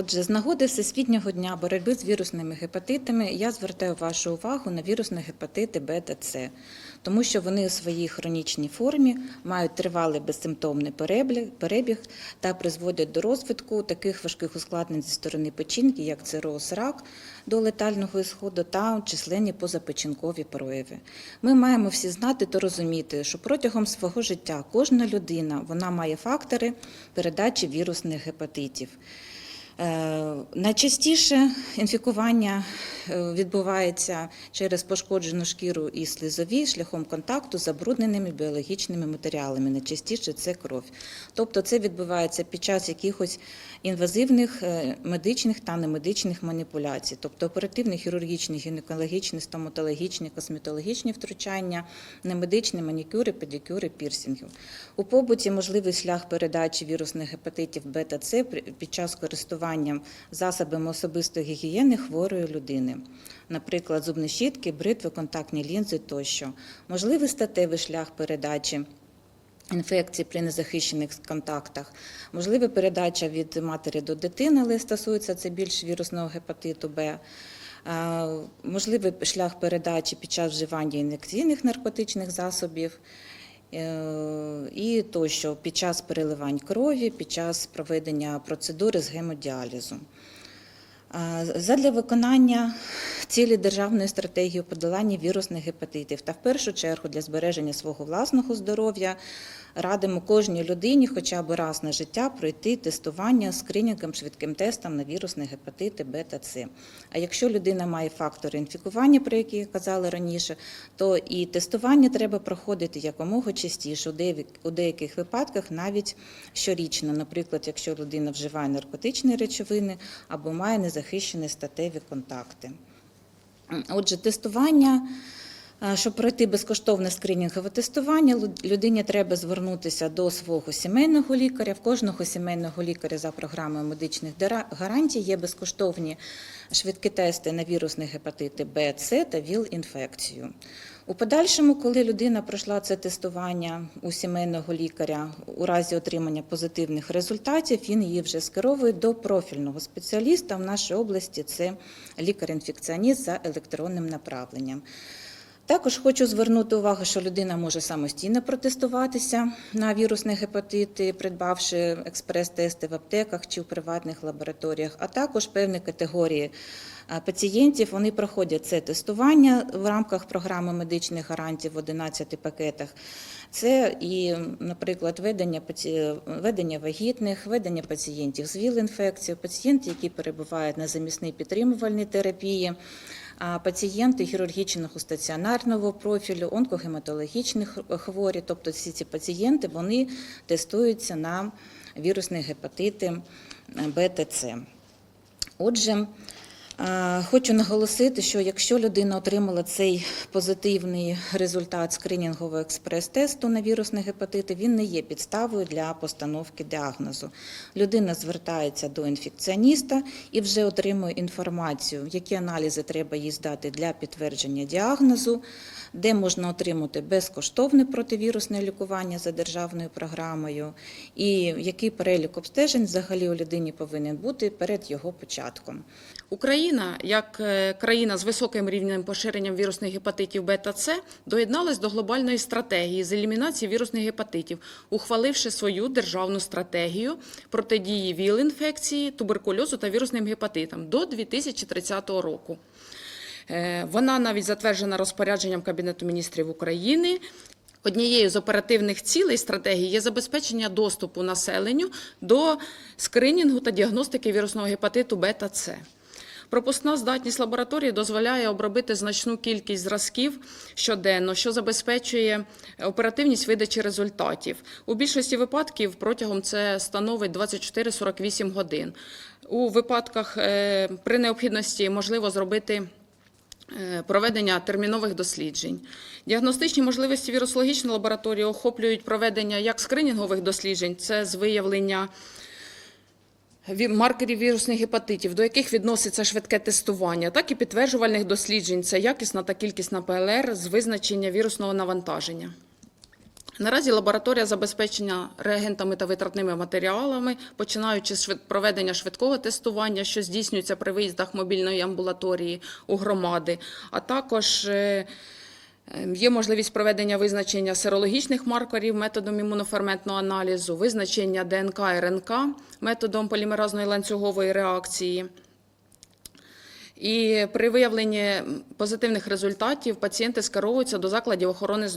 Отже, з нагоди Всесвітнього дня боротьби з вірусними гепатитами я звертаю вашу увагу на вірусні гепатити Б та С, тому що вони у своїй хронічній формі мають тривалий безсимптомний перебіг- та призводять до розвитку таких важких ускладнень зі сторони печінки, як цироз рак до летального ісходу та численні позапечінкові прояви. Ми маємо всі знати та розуміти, що протягом свого життя кожна людина вона має фактори передачі вірусних гепатитів. Е, Найчастіше інфікування відбувається через пошкоджену шкіру і слизові шляхом контакту з забрудненими біологічними матеріалами. Найчастіше це кров. Тобто це відбувається під час якихось інвазивних е, медичних та немедичних маніпуляцій, тобто оперативні хірургічні, гінекологічні, стоматологічні, косметологічні втручання, немедичні манікюри, педикюри, пірсінги. У побуті можливий шлях передачі вірусних гепатитів Б та С під час користування засобами особистої гігієни хворої людини, наприклад, зубні щітки, бритви, контактні лінзи тощо. Можливий статевий шлях передачі. Інфекції при незахищених контактах, можлива передача від матері до дитини, але стосується це більш вірусного гепатиту Б. Можливий шлях передачі під час вживання ін'єкційних наркотичних засобів е, і тощо під час переливань крові, під час проведення процедури з гемодіалізу. Задля виконання цілі державної стратегії у подоланні вірусних гепатитів та в першу чергу для збереження свого власного здоров'я радимо кожній людині хоча б раз на життя пройти тестування скринінгом швидким тестом на вірусні гепатити Б та С. А якщо людина має фактори інфікування, про які я казала раніше, то і тестування треба проходити якомога частіше, у деяких випадках навіть щорічно. Наприклад, якщо людина вживає наркотичні речовини або має незахищені статеві контакти. Отже, тестування. Щоб пройти безкоштовне скринінгове тестування, людині треба звернутися до свого сімейного лікаря. В кожного сімейного лікаря за програмою медичних гарантій є безкоштовні швидкі тести на вірусні гепатити Б, С та ВІЛ-інфекцію. У подальшому, коли людина пройшла це тестування у сімейного лікаря, у разі отримання позитивних результатів, він її вже скеровує до профільного спеціаліста. В нашій області це лікар-інфекціоніст за електронним направленням. Також хочу звернути увагу, що людина може самостійно протестуватися на вірусні гепатити, придбавши експрес-тести в аптеках чи в приватних лабораторіях, а також певні категорії пацієнтів вони проходять це тестування в рамках програми медичних гарантій в 11 пакетах. Це і, наприклад, ведення, ведення вагітних, ведення пацієнтів з ВІЛ-інфекцією, пацієнти, які перебувають на замісній підтримувальній терапії, пацієнти хірургічного стаціонарного профілю, онкогематологічні х- хворі, тобто всі ці пацієнти вони тестуються на вірусні гепатити е, Б та С. Отже, хочу наголосити, що якщо людина отримала цей позитивний результат скринінгового експрес-тесту на вірусні гепатити, він не є підставою для постановки діагнозу. Людина звертається до інфекціоніста і вже отримує інформацію, які аналізи треба їй здати для підтвердження діагнозу, де можна отримати безкоштовне противірусне лікування за державною програмою, і який перелік обстежень взагалі у людині повинен бути перед його початком. Україна, як е, країна з високим рівнем поширення вірусних гепатитів Б та С, доєдналась до глобальної стратегії з елімінації вірусних гепатитів, ухваливши свою державну стратегію протидії ВІЛ-інфекції, туберкульозу та вірусним гепатитам до 2030 року. Е, Вона навіть затверджена розпорядженням Кабінету міністрів України. Однією з оперативних цілей стратегії є забезпечення доступу населенню до скринінгу та діагностики вірусного гепатиту Б та С. Пропускна здатність лабораторії дозволяє обробити значну кількість зразків щоденно, що забезпечує оперативність видачі результатів. У більшості випадків протягом це становить 24-48 годин. У випадках е, при необхідності можливо зробити е, проведення термінових досліджень. Діагностичні можливості вірусологічної лабораторії охоплюють проведення як скринінгових досліджень, це з виявлення маркерів вірусних гепатитів, до яких відноситься швидке тестування, так і підтверджувальних досліджень, це якісна та кількісна ПЛР з визначення вірусного навантаження. Наразі лабораторія забезпечення реагентами та витратними матеріалами, починаючи з проведення швидкого тестування, що здійснюється при виїздах мобільної амбулаторії у громади, а також е, Є можливість проведення визначення серологічних маркерів методом імуноферментного аналізу, визначення ДНК РНК методом полімеразної ланцюгової реакції. І при виявленні позитивних результатів пацієнти скеровуються до закладів охорони